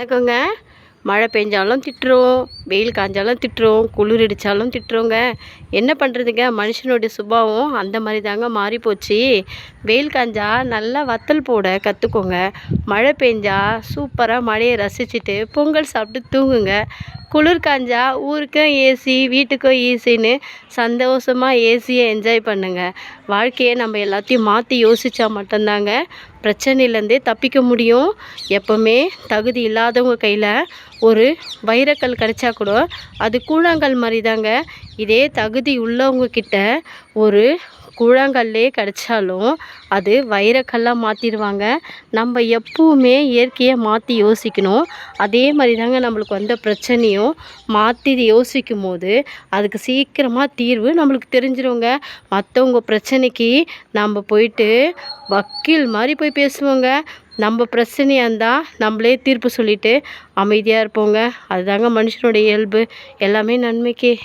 வணக்கங்க. மழை பெஞ்சாலும் திட்டுறோம் வெயில் காய்ஞ்சாலும் திட்டுறோம் குளிர் அடித்தாலும் திட்டுறோங்க. என்ன பண்ணுறதுங்க மனுஷனுடைய சுபாவம் அந்த மாதிரி தாங்க மாறி போச்சு வெயில் காய்ஞ்சா நல்லா வத்தல் போட கற்றுக்கோங்க மழை பெஞ்சா சூப்பராக மழையை ரசிச்சுட்டு பொங்கல் சாப்பிட்டு தூங்குங்க. குளிர் காய்ஞ்சா ஊருக்கும் ஏசி வீட்டுக்கும் ஏசின்னு சந்தோஷமாக ஏசியை என்ஜாய் பண்ணுங்கள் வாழ்க்கையை நம்ம எல்லாத்தையும் மாற்றி யோசித்தா மட்டும்தாங்க பிரச்சனையிலேருந்தே தப்பிக்க முடியும். எப்போவுமே தகுதி இல்லாதவங்க கையில் ஒரு வைரக்கல் கிடச்சா கூட அது கூழாங்கல் மாதிரி தாங்க இதே தகுதி உள்ளவங்கக்கிட்ட ஒரு கூழாங்கல்லே கிடச்சாலும் அது வைரக்கல்லாக மாற்றிடுவாங்க நம்ம எப்பவுமே இயற்கையை மாற்றி யோசிக்கணும். அதே மாதிரி தாங்க நம்மளுக்கு வந்த பிரச்சனையும் மாற்றி யோசிக்கும் போது அதுக்கு சீக்கிரமாக தீர்வு நம்மளுக்கு தெரிஞ்சிருவோங்க மற்றவங்க பிரச்சனைக்கு நம்ம போயிட்டு வக்கீல் மாதிரி போய் பேசுவோங்க. நம்ம பிரச்சனையாக இருந்தால் நம்மளே தீர்ப்பு சொல்லிவிட்டு அமைதியாக இருப்போங்க. அதுதாங்க மனுஷனுடைய இயல்பு. எல்லாமே நன்மைக்கே.